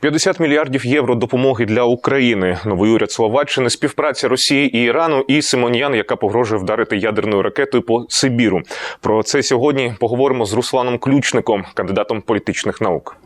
50 мільярдів євро допомоги для України. Новий уряд Словаччини, співпраця Росії і Ірану і Симоньян, яка погрожує вдарити ядерною ракетою по Сибіру. Про це сьогодні поговоримо з Русланом Ключником, кандидатом політичних наук.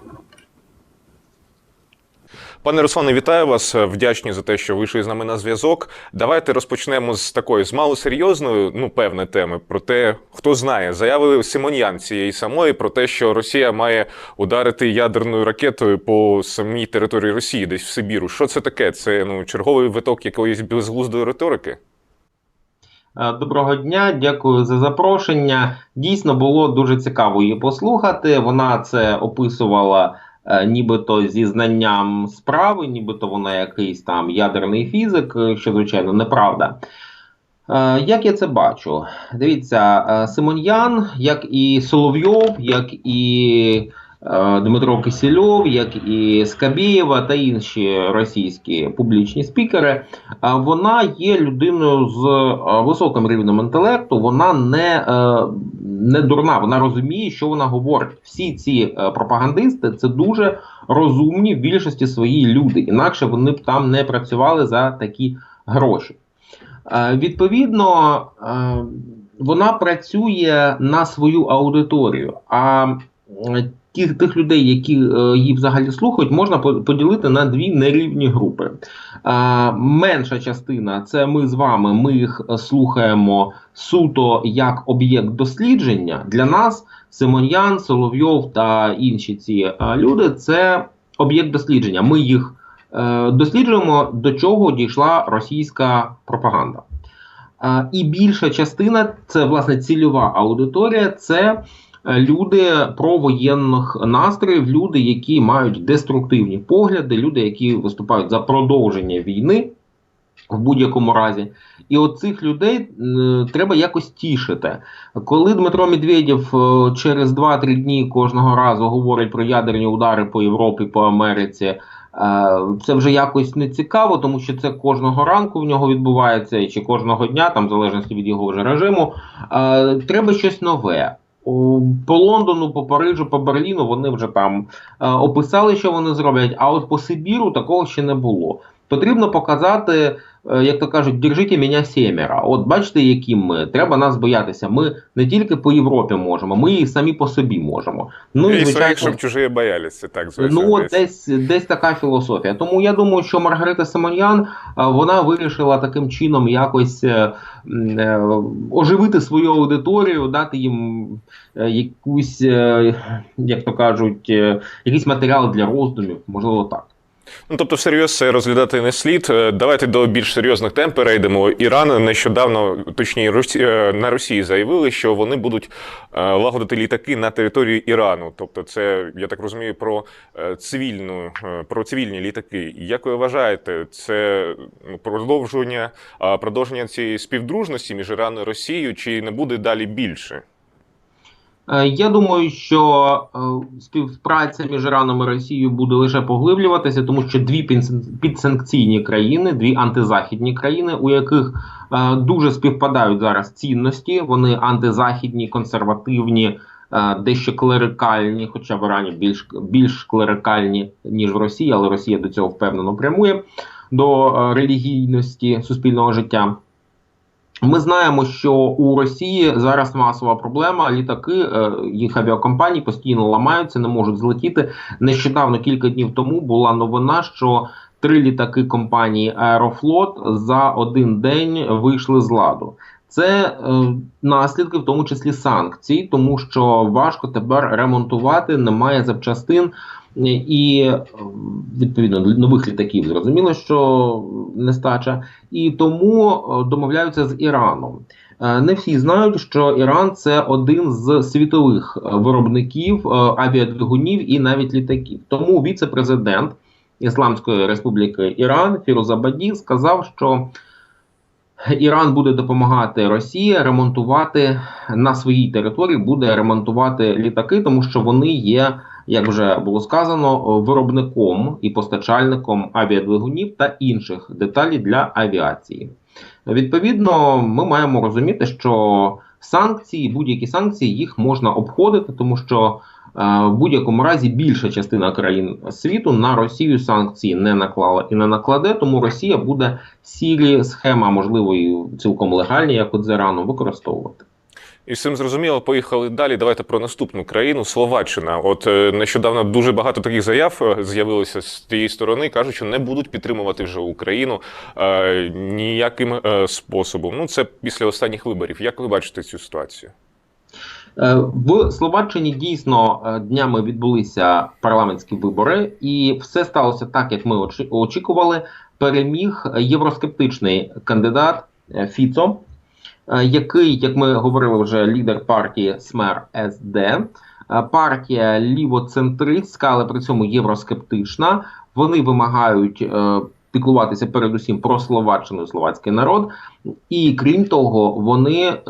Пане Руслане, вітаю вас. Вдячні за те, що вийшли з нами на зв'язок. Давайте розпочнемо з такої з малосерйозної, ну певне теми. Про те, хто знає, заяви Симоньян цієї самої про те, що Росія має ударити ядерною ракетою по самій території Росії, десь в Сибіру. Що це таке? Це ну черговий виток якоїсь безглуздої риторики? Е, Доброго дня, дякую за запрошення. Дійсно було дуже цікаво її послухати. Вона це описувала нібито зі знанням справи, нібито вона якийсь там ядерний фізик, е, що звичайно неправда. Е, Як я це бачу? Дивіться, е, Симоньян, як і Соловйов, як і е, Дмитро Кисельов, як і Скабєєва та інші російські публічні спікери, вона є людиною з е, високим рівнем інтелекту. Вона не, е, не дурна, вона розуміє, що вона говорить. Всі ці е, пропагандисти це дуже розумні в більшості свої люди. Інакше вони б там не працювали за такі гроші. Е, Відповідно, е, вона працює на свою аудиторію. А тих, тих людей, які е, її взагалі слухають, можна поділити на дві нерівні групи. Е, Менша частина це ми з вами. Ми їх е, слухаємо суто як об'єкт дослідження. Для нас Симоньян, Соловйов та інші ці люди це об'єкт дослідження. Ми їх досліджуємо, до чого дійшла російська пропаганда. І більша частина це власне цільова аудиторія. Це люди провоєнних настроїв, люди, які мають деструктивні погляди, люди, які виступають за продовження війни в будь-якому разі. І от цих людей треба якось тішити. Коли Дмитро Медведєв е, через 2-3 дні кожного разу говорить про ядерні удари по Європі, по Америці. е, Це вже якось не цікаво, тому що це кожного ранку в нього відбувається, чи кожного дня, там в залежності від його вже режиму. Е, Треба щось нове. По Лондону, по Парижу, по Берліну вони вже там е, описали, що вони зроблять. А от по Сибіру такого ще не було. Потрібно показати, е, як то кажуть, держите мене сімеро. От бачите, які ми. Треба нас боятися. Ми не тільки по Європі можемо, ми і самі по собі можемо. Ну і звичайно, щоб чужі боялися. Так звичайно. Ну, от десь, десь така філософія. Тому я думаю, що Маргарита Симоньян вона вирішила таким чином якось е, е, оживити свою аудиторію, дати їм е, якусь, е, як то кажуть, е, якийсь матеріал для роздумів, можливо, так. Ну, тобто, всерйоз це розглядати не слід. Е, Давайте до більш серйозних тем перейдемо. Іран нещодавно, точніше, е, на Росії заявили, що вони будуть е, лагодити літаки на території Ірану. Тобто, це я так розумію про цивільну про цивільні літаки. Як ви вважаєте, це ну, продовження продовження цієї співдружності між Іраном і Росією, чи не буде далі більше? Е, Я думаю, що е, співпраця між Іраном і Росією буде лише поглиблюватися, тому що дві підсан- підсанкційні країни, дві антизахідні країни, у яких е, дуже співпадають зараз цінності. Вони антизахідні, консервативні, дещо клерикальні, хоча в Ірані більш, більш клерикальні, ніж в Росії, але Росія до цього впевнено прямує до релігійності суспільного життя. Ми знаємо, що у Росії зараз масова проблема. Літаки е, їх авіакомпаній постійно ламаються, не можуть злетіти. Нещодавно кілька днів тому була новина, що три літаки компанії Аерофлот за один день вийшли з ладу. Це е, наслідки, в тому числі санкцій, тому що важко тепер ремонтувати, немає запчастин. І е, відповідно нових літаків зрозуміло, що нестача, і тому е, домовляються з Іраном. Е, Не всі знають, що Іран це один з світових е, виробників авіадвигунів і навіть літаків. Тому віце-президент Ісламської Республіки Іран Фірузабаді сказав, що Іран буде допомагати Росії ремонтувати на своїй території, буде ремонтувати літаки, тому що вони є, як вже було сказано, виробником і постачальником авіадвигунів та інших деталей для авіації. Відповідно, ми маємо розуміти, що санкції, будь-які санкції, їх можна обходити, тому що в будь-якому разі більша частина країн світу на Росію санкції не наклала і не накладе, тому Росія буде сірі схеми, а можливо і цілком легальні, як от з Іраном, використовувати. І цим зрозуміло, поїхали далі. Давайте про наступну країну Словаччина. От е, нещодавно дуже багато таких заяв е, з'явилося з тієї сторони. кажуть, що не будуть підтримувати вже Україну е, ніяким е, способом. Ну це після останніх виборів. Як ви бачите цю ситуацію? Е, В Словаччині дійсно е, днями відбулися парламентські вибори, і все сталося так, як ми очікували. Переміг євроскептичний кандидат е, Фіцо, який, як ми говорили, вже лідер партії СМЕР СД. Партія лівоцентристська, але при цьому євроскептична. Вони вимагають піклуватися передусім про Словаччину словацький народ. І крім того, вони е,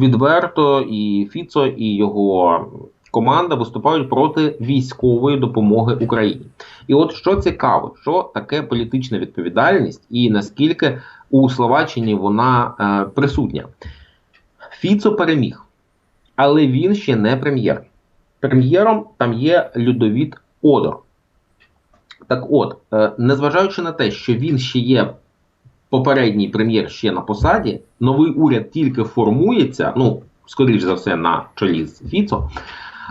відверто і Фіцо, і його команда виступають проти військової допомоги Україні. І от що цікаво, що таке політична відповідальність, і наскільки у Словаччині вона е, присутня. Фіцо переміг, але він ще не прем'єр. Прем'єром там є Людовіт Одор. Так от, е, незважаючи на те, що він ще є попередній прем'єр ще на посаді, новий уряд тільки формується, ну, скоріш за все, на чолі з Фіцо.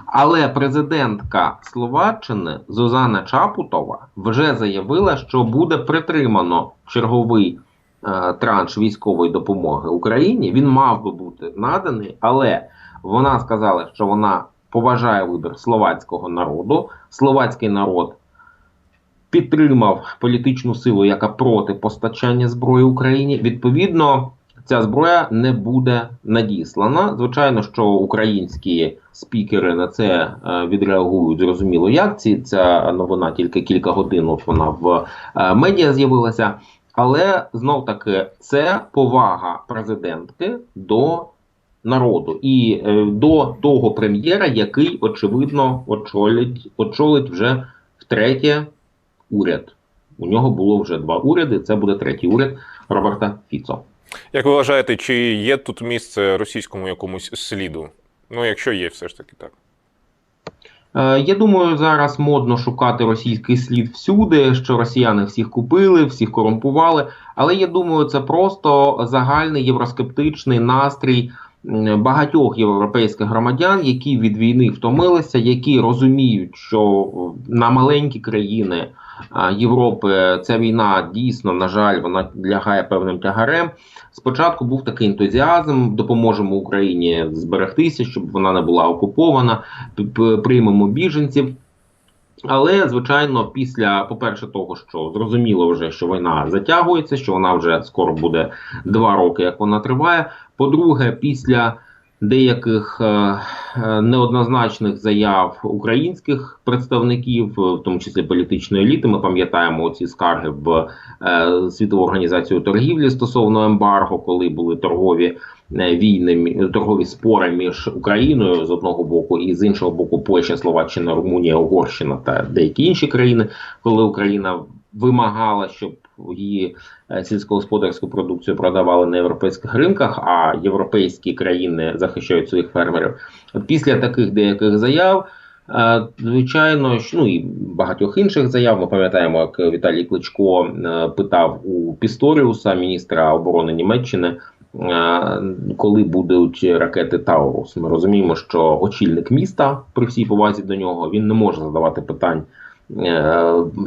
Але президентка Словаччини Зозана Чапутова вже заявила, що буде притримано черговий е, транш військової допомоги Україні. Він мав би бути наданий, але вона сказала, що вона поважає вибір словацького народу. Словацький народ підтримав політичну силу, яка проти постачання зброї Україні. Відповідно, ця зброя не буде надіслана. Звичайно, що українські спікери на це е, відреагують зрозуміло, як ці ця новина тільки кілька годин. От вона в е, медіа з'явилася. Але знов таки це повага президентки до народу і е, до того прем'єра, який очевидно очолить, очолить вже втретє уряд. У нього було вже два уряди. Це буде третій уряд Роберта Фіцо. Як ви вважаєте, чи є тут місце російському якомусь сліду? Ну, якщо є, все ж таки так. Е, Я думаю, зараз модно шукати російський слід всюди, що росіяни всіх купили, всіх корумпували. Але я думаю, це просто загальний євроскептичний настрій багатьох європейських громадян, які від війни втомилися, які розуміють, що на маленькі країни Європи ця війна дійсно, на жаль, вона лягає певним тягарем. Спочатку був такий ентузіазм, допоможемо Україні зберегтися, щоб вона не була окупована, приймемо біженців. Але, звичайно, після, по-перше, того, що зрозуміло вже, що війна затягується, що вона вже скоро буде два роки, як вона триває. По-друге, після деяких е, е, неоднозначних заяв українських представників, е, в тому числі політичної еліти, ми пам'ятаємо ці скарги в світову організацію торгівлі стосовно ембарго, коли були торгові війни, торгові спори між Україною з одного боку і з іншого боку Польща, Словаччина, Румунія, Угорщина та деякі інші країни, коли Україна вимагала, щоб її е, сільськогосподарську продукцію продавали на європейських ринках, а європейські країни захищають своїх фермерів. Після таких деяких заяв. е, Звичайно, ну і багатьох інших заяв. Ми пам'ятаємо, як Віталій Кличко е, питав у Пісторіуса, міністра оборони Німеччини, коли будуть ракети Таурус. Ми розуміємо, що очільник міста при всій повазі до нього він не може задавати питань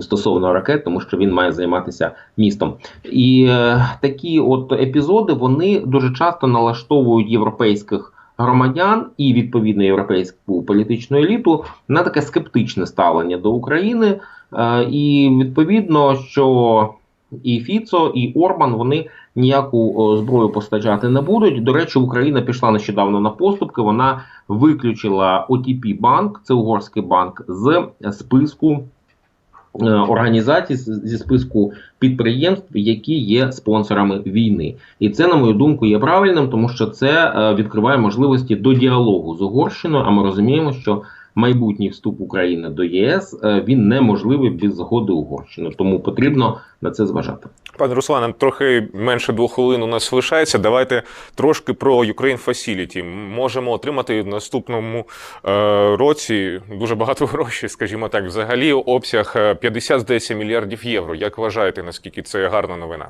стосовно ракет, тому що він має займатися містом. І е, такі от епізоди вони дуже часто налаштовують європейських громадян і відповідно європейську політичну еліту на таке скептичне ставлення до України. Е, і відповідно, що і Фіцо, і Орбан вони ніяку зброю постачати не будуть. До речі, Україна пішла нещодавно на поступки. Вона виключила OTP банк, це угорський банк, з списку е, організацій зі списку підприємств, які є спонсорами війни. І це, на мою думку, є правильним, тому що це е, відкриває можливості до діалогу з Угорщиною. А ми розуміємо, що майбутній вступ України до ЄС е, він неможливий без згоди Угорщини. Тому потрібно на це зважати. Пане Руслане, трохи менше двох хвилин у нас лишається. Давайте трошки про Ukraine Facility. Можемо отримати в наступному е, році дуже багато грошей, скажімо так. Взагалі, обсяг е, 50 здається мільярдів євро. Як вважаєте, наскільки це гарна новина?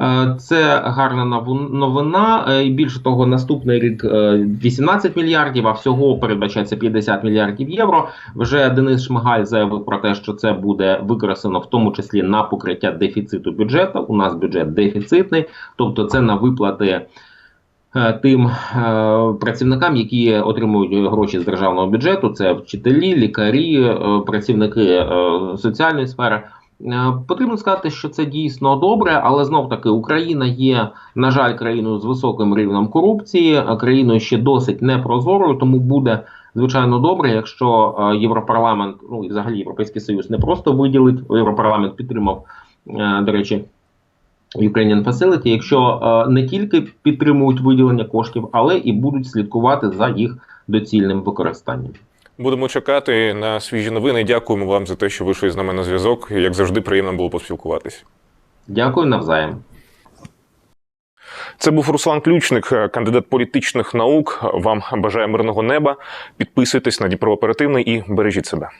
Е, Це гарна новина. Е, І більше того, наступний рік е, 18 мільярдів, а всього передбачається 50 мільярдів євро. Вже Денис Шмигаль заявив про те, що це буде використано в тому числі на покриття дефіциту бюджету. У нас бюджет дефіцитний, тобто це на виплати. е, Тим е, працівникам, які отримують гроші з державного бюджету, це вчителі, лікарі, е, працівники е, соціальної сфери. Е, Потрібно сказати, що це дійсно добре, але знов таки Україна є, на жаль, країною з високим рівнем корупції, країною ще досить непрозорою, тому буде звичайно добре, якщо е, Європарламент, ну і взагалі Європейський Союз не просто виділить, Європарламент підтримав, е, до речі. Ukrainian Facility, якщо не тільки підтримують виділення коштів, але і будуть слідкувати за їх доцільним використанням. Будемо чекати на свіжі новини. Дякуємо вам за те, що вийшли з нами на зв'язок. Як завжди, приємно було поспілкуватися. Дякую навзаєм. Це був Руслан Ключник, кандидат політичних наук. Вам бажаю мирного неба. Підписуйтесь на Дніпро Оперативний і бережіть себе.